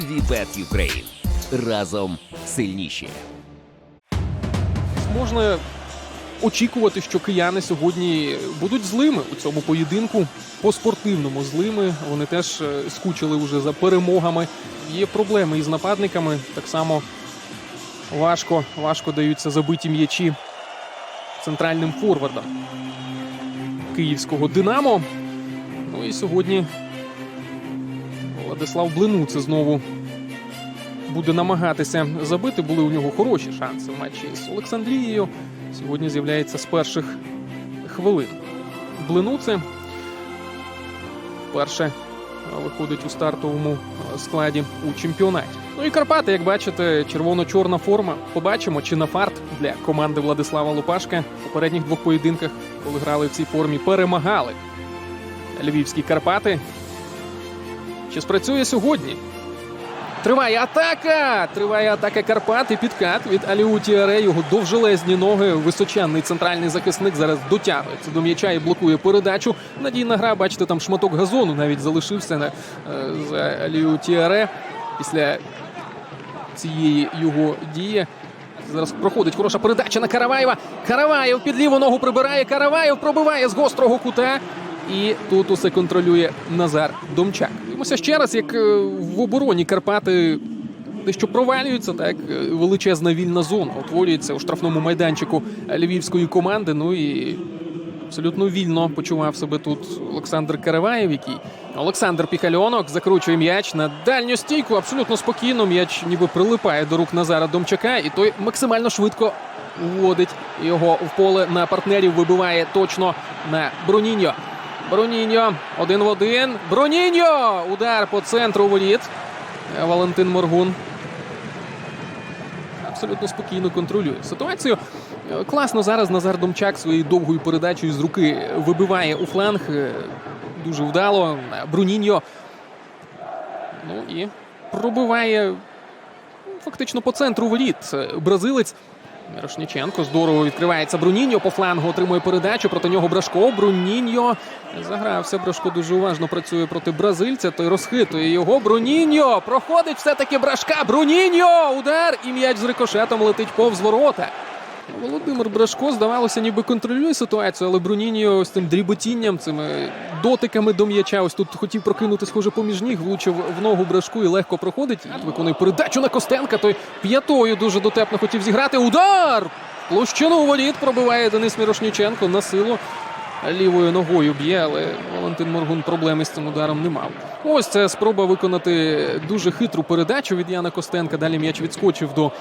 Вібет Юкрейн. Разом сильніші. Можна очікувати, що кияни сьогодні будуть злими у цьому поєдинку. По-спортивному злими. Вони теж е, скучили вже за перемогами. Є проблеми із нападниками. Так само важко, важко даються забиті м'ячі центральним форвардам київського Динамо. Ну і сьогодні Владислав Блинуце знову буде намагатися забити. Були у нього хороші шанси в матчі з Олександрією. Сьогодні з'являється з перших хвилин. Блинуце вперше виходить у стартовому складі у чемпіонаті. Ну і Карпати, як бачите, червоно-чорна форма. Побачимо, чи на фарт для команди Владислава Лупашка у попередніх двох поєдинках, коли грали в цій формі, перемагали львівські Карпати. Чи спрацює сьогодні? Триває атака! Триває атака Карпат і підкат від Аліу Тіаре. Його довжелезні ноги. Височенний центральний захисник зараз дотягується до м'яча і блокує передачу. Надійна гра, бачите, там шматок газону навіть залишився на, е, за Аліу Тіаре після цієї його дії. Зараз проходить хороша передача на Караваєва. Караваєв під ліву ногу прибирає. Караваєв пробиває з гострого кута. І тут усе контролює Назар Домчак. Дивимося ще раз, як е, в обороні Карпати дещо провалюються. Так Е, величезна вільна зона утворюється у штрафному майданчику львівської команди. Ну і абсолютно вільно почував себе тут Олександр Караваєв, який Олександр Піхальонок закручує м'яч на дальню стійку. Абсолютно спокійно. М'яч ніби прилипає до рук Назара Домчака, і той максимально швидко вводить його в поле на партнерів. Вибиває точно на Бруніньо. Бруніньо один в один. Бруніньо! Удар по центру воріт. Валентин Моргун абсолютно спокійно контролює ситуацію. Е, Класно зараз Назар Домчак своєю довгою передачею з руки вибиває у фланг. Е, Дуже вдало. Бруніньо. Ну і пробиває фактично по центру воріт. Е, Бразилець. Мірошніченко здорово відкривається Бруніньо по флангу, отримує передачу проти нього Брашко. Бруніньо загрався. Брашко дуже уважно працює проти бразильця. Той розхитує його. Бруніньо проходить все-таки Брашка. Бруніньо! Удар і м'яч з рикошетом летить повз ворота. Володимир Брашко, здавалося, ніби контролює ситуацію, але Бруніньо з цим дріботінням, цими дотиками до м'яча. Ось тут хотів прокинути, схоже, поміж ніг, влучив в ногу Брашку і легко проходить. Виконує передачу на Костенка. Той п'ятою дуже дотепно хотів зіграти. Удар! Площину воліт пробиває Денис Мірошніченко на силу. Лівою ногою б'є, але Валентин Моргун проблеми з цим ударом не мав. Ось це спроба виконати дуже хитру передачу від Яна Костенка. Далі м'яч відскочив до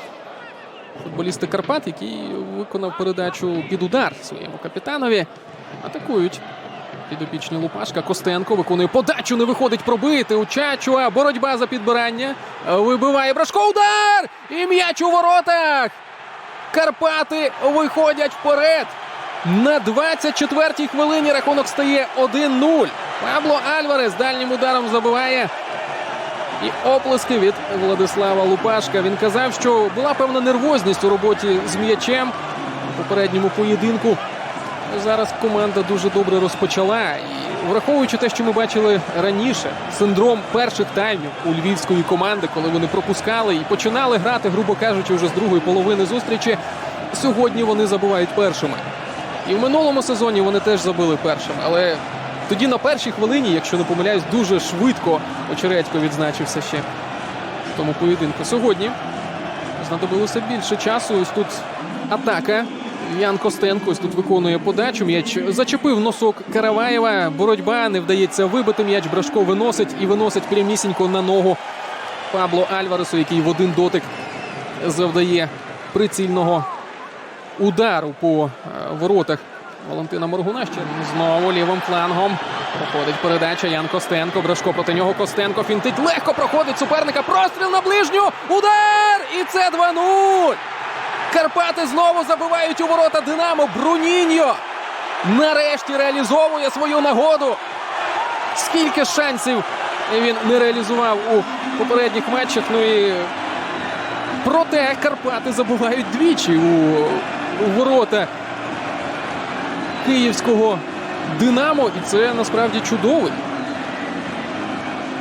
футболіста Карпат, який виконав передачу під удар своєму капітанові. Атакують підопічні Лупашка. Костенко виконує подачу, не виходить пробити. У Чачуа. Боротьба за підбирання. Вибиває Брашко. Удар! І м'яч у воротах. Карпати виходять вперед. На 24-й хвилині рахунок стає 1-0. Пабло Альварес дальнім ударом забиває. І оплески від Владислава Лупашка. Він казав, що була певна нервозність у роботі з м'ячем у попередньому поєдинку. Зараз команда дуже добре розпочала. І враховуючи те, що ми бачили раніше, синдром перших таймів у львівської команди, коли вони пропускали і починали грати, грубо кажучи, вже з другої половини зустрічі. Сьогодні вони забувають першими. І в минулому сезоні вони теж забили першими. Але тоді на першій хвилині, якщо не помиляюсь, дуже швидко Очередько відзначився ще в тому поєдинку. Сьогодні знадобилося більше часу. Ось тут атака. Ян Костенко ось тут виконує подачу. М'яч зачепив носок Караваєва. Боротьба не вдається вибити. М'яч Брашко виносить і виносить прямісінько на ногу Пабло Альваресу, який в один дотик завдає прицільного удару по е, воротах Валентина Моргуна. Ще знову лівим флангом. Проходить передача Ян Костенко. Брашко проти нього Костенко фінтить. Легко проходить суперника. Простріл на ближню. Удар! І це 2-0. Карпати знову забивають у ворота Динамо. Бруніньо нарешті реалізовує свою нагоду. Скільки шансів він не реалізував у попередніх матчах. Ну і проте Карпати забувають двічі у, у ворота київського Динамо. І це насправді чудовий.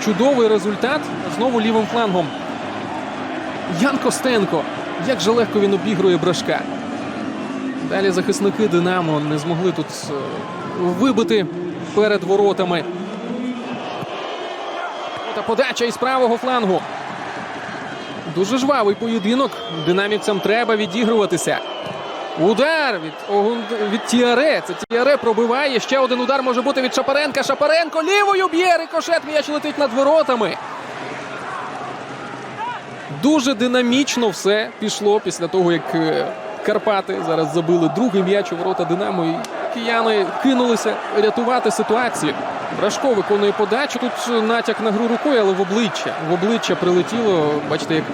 чудовий результат. Знову лівим флангом. Ян Костенко. Як же легко він обігрує брашка. Далі захисники Динамо не змогли тут е, вибити перед воротами. Та подача із правого флангу. Дуже жвавий поєдинок. Динамівцям треба відігруватися. Удар від, від Тіаре. Це Тіаре пробиває. Ще один удар може бути від Шапаренка. Шапаренко лівою б'є. Рикошет. М'яч летить над воротами. Дуже динамічно все пішло після того, як е, Карпати зараз забили другий м'яч у ворота Динамо. І кияни кинулися рятувати ситуацію. Брашко виконує подачу. Тут натяк на гру рукою, але в обличчя. В обличчя прилетіло. Бачите, як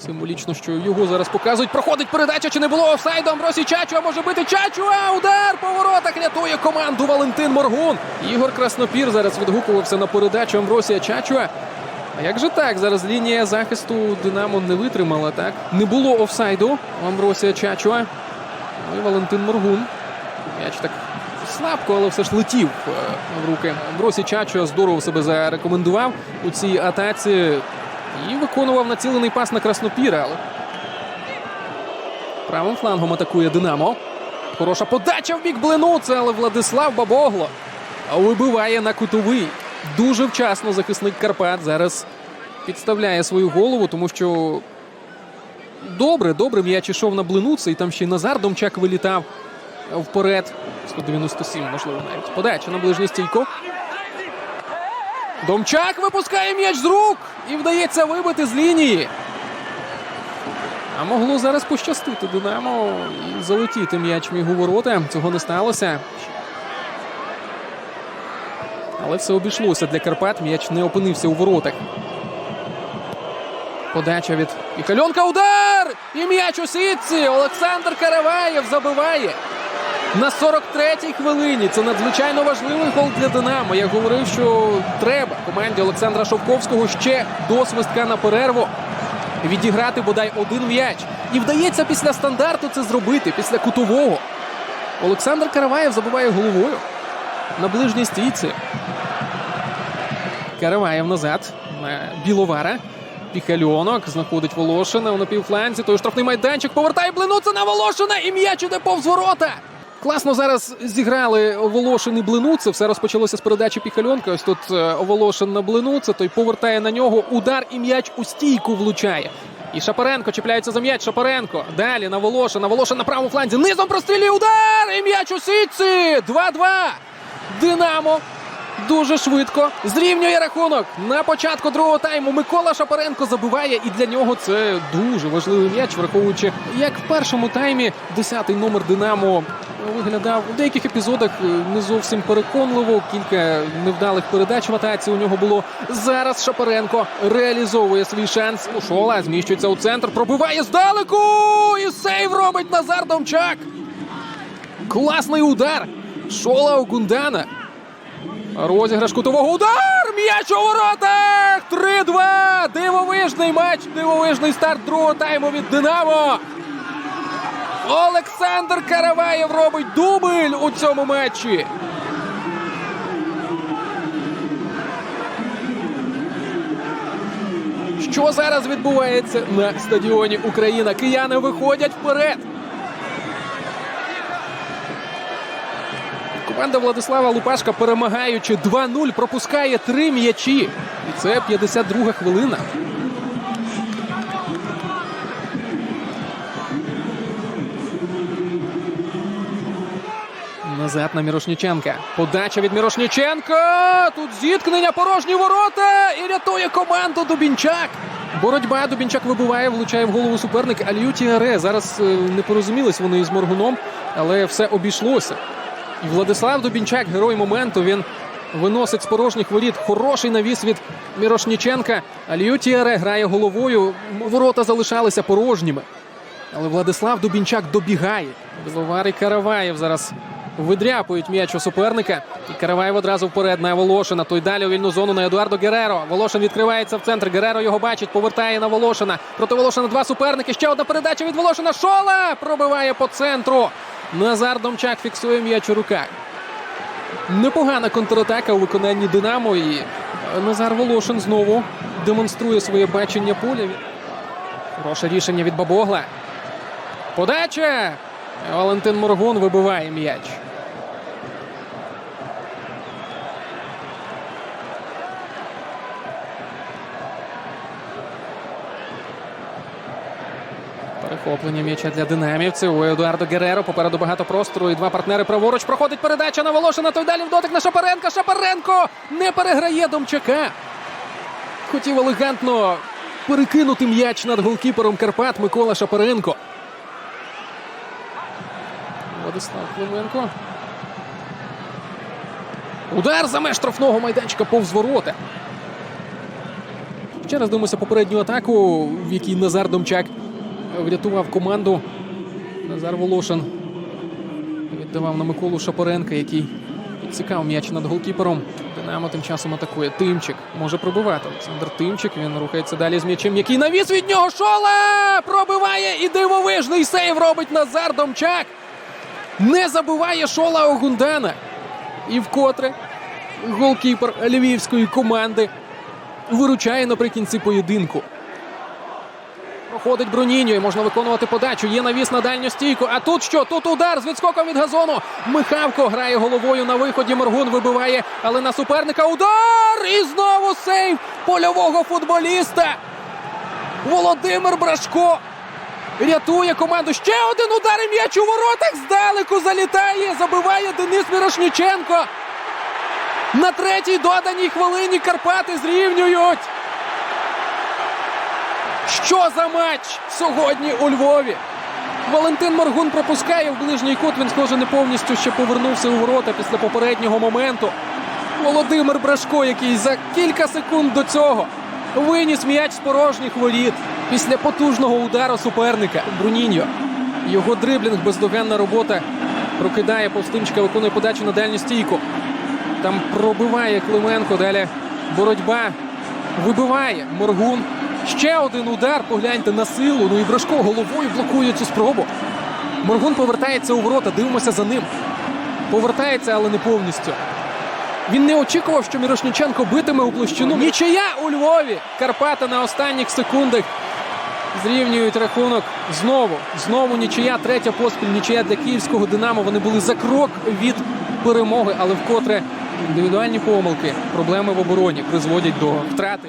символічно, що його зараз показують. Проходить передача. Чи не було офсайду? Амбросій Чачуа може бити Чачуа. Удар по воротах рятує команду Валентин Моргун. Ігор Краснопір зараз відгукувався на передачу Амбросія Чачуа. А як же так? Зараз лінія захисту Динамо не витримала, так? Не було офсайду Амбросія Чачуа. Ну і Валентин Моргун. М'яч так слабко, але все ж летів е, в руки. Амбросій Чачуа здорово себе зарекомендував у цій атаці і виконував націлений пас на Краснопіра. Але правим флангом атакує Динамо. Хороша подача в бік Блинуце, але Владислав Бабогло вибиває на кутовий. Дуже вчасно захисник Карпат зараз підставляє свою голову, тому що добре, добре м'яч ішов на Блинуце, і там ще й Назар Домчак вилітав вперед. 197, можливо, навіть. Подача на ближнє стійко. Домчак випускає м'яч з рук і вдається вибити з лінії. А могло зараз пощастити Динамо і залетіти м'яч міг у ворота. Цього не сталося. Але все обійшлося для Карпат. М'яч не опинився у воротах. Подача від Піхальонка. Удар! І м'яч у сітці. Олександр Караваєв забиває. На 43-й хвилині це надзвичайно важливий гол для Динамо. Я говорив, що треба команді Олександра Шовковського ще до свистка на перерву відіграти бодай один м'яч. І вдається після стандарту це зробити, після кутового. Олександр Караваєв забиває головою на ближній стійці. Караваєв назад на Біловара. Піхальонок знаходить Волошина на півфланзі. Той штрафний майданчик повертає блинуце на Волошина і м'яч іде повз ворота. Класно зараз зіграли Волошин і Блинуце. Все розпочалося з передачі Піхальонка. Ось тут е, Волошин на Блинуце. Той повертає на нього. Удар і м'яч у стійку влучає. І Шапаренко чіпляється за м'яч. Шапаренко. Далі на Волошина. Волошин на правому фланзі. Низом прострілює удар! І м'яч у сітці! 2-2. Динамо дуже швидко зрівнює рахунок на початку другого тайму. Микола Шапаренко забиває, і для нього це дуже важливий м'яч, враховуючи, як в першому таймі 10-й номер Динамо виглядав у деяких епізодах е, не зовсім переконливо. Кілька невдалих передач в атаці у нього було. Зараз Шапаренко реалізовує свій шанс. Ушола зміщується у центр, пробиває здалеку і сейв робить Назар Домчак. Класний удар. Шола Огундана. Розіграш кутового удар! М'яч у воротах! 3-2! Дивовижний матч, дивовижний старт другого тайму від Динамо. Олександр Караваєв робить дубль у цьому матчі. Що зараз відбувається на стадіоні Україна? Кияни виходять вперед. Команда Владислава Лупашка, перемагаючи 2-0, пропускає три м'ячі. І це 52 хвилина. Назад на Мірошніченка. Подача від Мірошніченка. Тут зіткнення порожні ворота. І рятує команду Дубінчак. Боротьба Дубінчак вибиває, влучає в голову суперник Алію Тіаре. Зараз е, не порозумілись вони із Моргуном, але все обійшлося. І Владислав Дубінчак, герой моменту. Він виносить з порожніх воріт. Хороший навіс від Мірошніченка. Алію Тіаре грає головою. Ворота залишалися порожніми. Але Владислав Дубінчак добігає. Біловар і Караваєв зараз видряпують м'яч у суперника. І Караваєв одразу вперед на Волошина. Той далі у вільну зону на Едуардо Гереро. Волошин відкривається в центр. Гереро його бачить, повертає на Волошина. Проти Волошина два суперники. Ще одна передача від Волошина. Шола пробиває по центру. Назар Домчак фіксує м'яч у руках. Непогана контратака у виконанні Динамо. І Назар Волошин знову демонструє своє бачення поля. Хороше рішення від Бабогла. Подача! Валентин Моргун вибиває м'яч. Перехоплення м'яча для динамівців. У Едуардо Гереро попереду багато простору. І два партнери праворуч. Проходить передача на Волошина. Той далі в дотик на Шапаренка. Шапаренко не переграє Домчака. Хотів елегантно перекинути м'яч над голкіпером Карпат Микола Шапаренко. Владислав Клименко. Удар за меж штрафного майданчика повз ворота. Ще раз дивимося попередню атаку, в якій Назар Домчак врятував команду. Назар Волошин віддавав на Миколу Шапоренка, який підсікав м'яч над голкіпером. Динамо тим часом атакує. Тимчик може пробивати. Олександр Тимчик. Він рухається далі з м'ячем, який навіс від нього. Шола! Пробиває і дивовижний сейв робить Назар Домчак. Не забиває Шола Огундана. І вкотре голкіпер львівської команди виручає наприкінці поєдинку. Проходить Бруніньо і можна виконувати подачу. Є навіс на дальню стійку. А тут що? Тут удар з відскоком від газону. Михавко грає головою на виході. Моргун вибиває, але на суперника удар! І знову сейв польового футболіста. Володимир Брашко рятує команду. Ще один удар і м'яч у воротах. Здалеку залітає. Забиває Денис Мірошніченко. На третій доданій хвилині Карпати зрівнюють. Що за матч сьогодні у Львові? Валентин Моргун пропускає в ближній кут. Він, схоже, не повністю ще повернувся у ворота після попереднього моменту. Володимир Брашко, який за кілька секунд до цього виніс м'яч з порожніх воріт після потужного удару суперника Бруніньо. Його дриблінг, бездоганна робота прокидає повстимчика, виконує подачу на дальню стійку. Там пробиває Клименко. Далі боротьба вибиває Моргун. Ще один удар. Погляньте на силу. Ну і Брашко головою блокує цю спробу. Моргун повертається у ворота. Дивимося за ним. Повертається, але не повністю. Він не очікував, що Мірошніченко битиме у площину. Нічия у Львові. Карпати на останніх секундах зрівнюють рахунок. Знову, знову нічия. Третя поспіль нічия для київського Динамо. Вони були за крок від перемоги, але вкотре індивідуальні помилки, проблеми в обороні призводять до втрати.